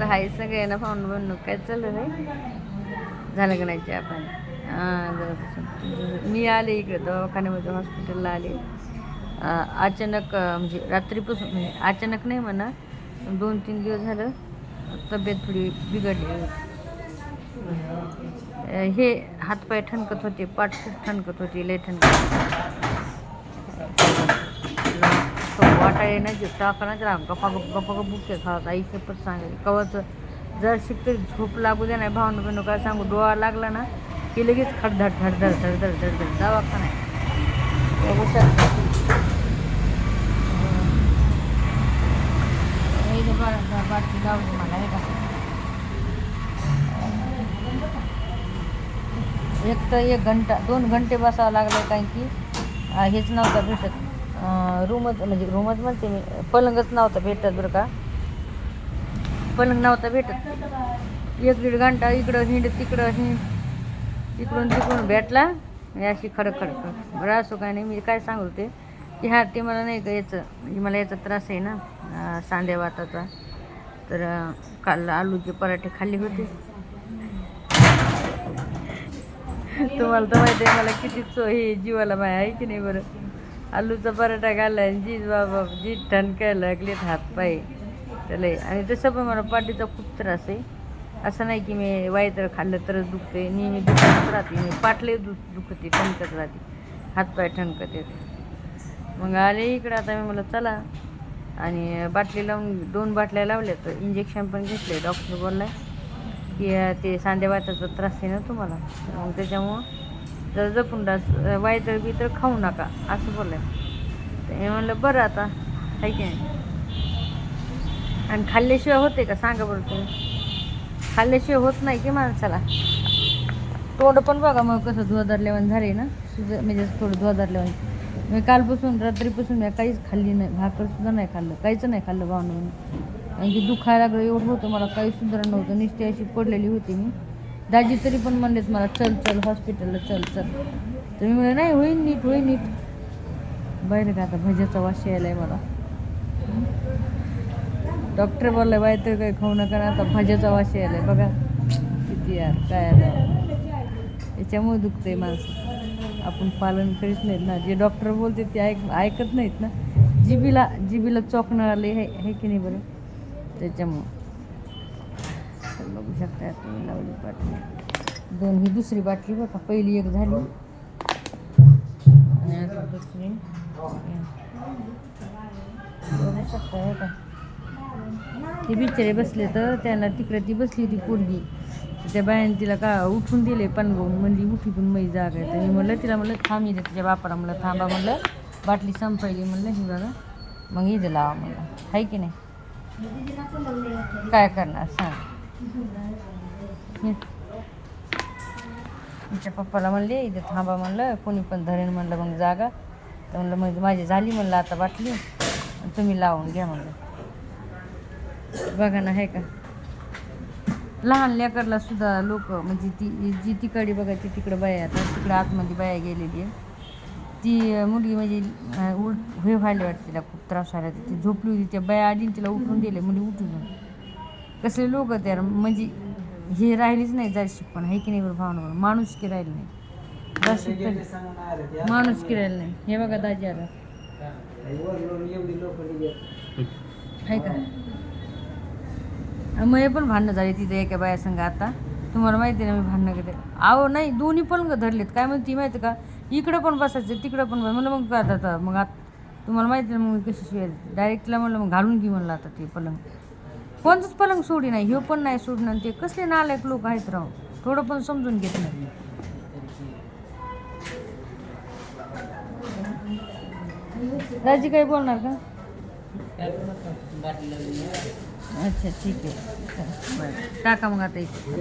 तर हाय सगळ्यांना पाहून बनणं काय चाललं रे झालं का नाही चहा पाणी? हां मी आले इकडे दवाखान्यामध्ये हॉस्पिटलला आले. अचानक म्हणजे रात्रीपासून म्हणजे अचानक नाही म्हणा दोन तीन दिवस झालं तब्येत थोडी बिघडली. हे हातपाय ठणकत होते पाठ खूप ठणकत होती लय ठणकत वाटाळे नाही जे टाकणार राम गप्पा गप गप्पा बुके खात आई पण सांगेल कवच जर शिकते झोप लागू दे नाही भावना बिनो काय सांगू डोळा लागला ना की लगेच खडधड धडधड धडधड धडधड दवाखाना आहे. बघू शकता हे जे बा- मला हे का एक तर एक घंटा दोन घंटे बसावं लागलं कारण की हेच नव्हतं भेटत. रूमच म्हणजे रूमच म्हणते मी. पलंगच नव्हता भेटत बरं का. पलंग नव्हता भेटत. एक दीड घंटा इकडं हिंड तिकडं हिंड. इकडून तिकडून भेटला. अशी खडक खडक बरं असो काय नाही मी काय सांगू ते? की हा ते मला नाही का याचं म्हणजे मला याचा त्रास आहे ना सांध्या वाताचा तर काल आलूचे पराठे खाल्ले होते. तुम्हाला तर माहिती आहे मला किती चो हे जीवाला माय आहे की नाही बरं? आलूचा पराठा घाला आणि जीज बाबा जी ठणकायला लागलेत हात पाय. त्याला आणि तसं पण मला पाठीचा खूप त्रास आहे. असं नाही की मी वाईट खाल्लं तरच दुखते नेहमी दुखत राहते. मी पाटले दु दुखते ठणकत राहते. हातपाय ठणकत येते. मग आले इकडं आता मी मला चला. आणि बाटली लावून दोन बाटल्या लावल्या तर इंजेक्शन पण घेतले डॉक्टर बोललाय. की ते सांध्या सांधेवाताचा त्रास आहे ना तुम्हाला. मग त्याच्यामुळं जर जपून वायदळ बी तर खाऊ नका असं बोलाय तर मी म्हणलं बरं आता आहे की नाही? आणि खाल्ल्याशिवाय होते का? सांगा बरं तुम्ही. खाल्ल्याशिवाय होत नाही की माणसाला. तोंड पण बघा मग कसं धुवादारल्यावान झाले ना? सुज म्हणजे थोडं धुवादारल्यावान मी कालपासून रात्रीपासून मी काहीच खाल्ली नाही. भाकरसुद्धा नाही खाल्लं. काहीच नाही खाल्लं भावनं कारण की दुखायला लागलं एवढं होतं मला काही सुधारण नव्हतं. निष्ठी अशी पडलेली होती मी. दाजी तरी पण म्हणलेत मला चल चल हॉस्पिटलला चल चल. तर मी म्हणलं नाही होईन नीट होईन नीट. बाहेर का आता भज्याचा वास यायलाय आहे मला. डॉक्टर बोलले बाय तर काही खाऊ नका ना आता भाज्याचा वास यायलाय. बघा किती यार काय आता याच्यामुळे दुखतंय माणसं. आपण पालन करीत नाहीत ना. जे डॉक्टर बोलते ते ऐक ऐकत नाहीत ना. जिबीला जिबीला चोकणं आले हे हे की नाही बरं? त्याच्यामुळं. तर बघू शकता तुम्ही लावली बाटली. दोन ही दुसरी बाटली बघा पहिली एक झाली. आणि आता दुसरी. बघू शकता का ते बिचारे बसले तर त्यांना तिकडे ती बसली होती पोरगी. त्या बायाने तिला का उठून दिले पणगवून म्हणजे उठी पण मै जागा आहे. तर मी म्हणलं तिला म्हणलं थांब येते तिच्या बापाला म्हणलं थांबा म्हणलं. बाटली संपायली म्हणलं ही बघा. मग इथं लावा म्हणलं. आहे की नाही? काय करणार? सांग. आमच्या पप्पाला म्हणले इथे थांबा म्हणलं कोणी पण धरेन म्हणलं मग जागा. तर म्हणलं मग माझी झाली म्हणलं आता बाटली. तुम्ही लावून घ्या म्हणलं. बघा ना आहे का? लहान लेकरला सुद्धा लोक म्हणजे ती जी तिकडे बघा ती तिकडं बाया आता तिकडं आतमध्ये बाया गेलेली आहे ती मुलगी म्हणजे उलट हे व्हायला वाटते तिला खूप त्रास व्हायला. ती झोपली होती त्या बाया आली तिला उठून दिले मुली उठून. कसले लोक त्यार म्हणजे हे राहिलीच नाही जाशी पण आहे की नाही बरं भावना बरं माणूस की राहिली नाही? जाशी माणूस की राहिलं नाही. हे बघा दाजी आला. आहे का? मग हे पण भांडणं झाली तिथे एका बाया संघ आता. तुम्हाला माहिती आहे ना मी भांडणं करते. अहो नाही दोन्ही पलंग धरलेत. काय म्हणते माहिती का? इकडं पण बसायचं तिकडं पण बस म्हणलं मग काय आता मग आता. तुम्हाला माहिती आहे ना मग कशी शिवाय? डायरेक्टला म्हणलं मग घालून घे म्हणलं आता ते पलंग. कोणतंच पलंग सोडी नाही ह्यो पण नाही सोडणं ते कसले नालायक लोक आहेत राव. थोडं पण समजून घेत नाही. दाजी काही बोलणार का? अच्छा ठीक आहे. बरं टाका मग आता इथे.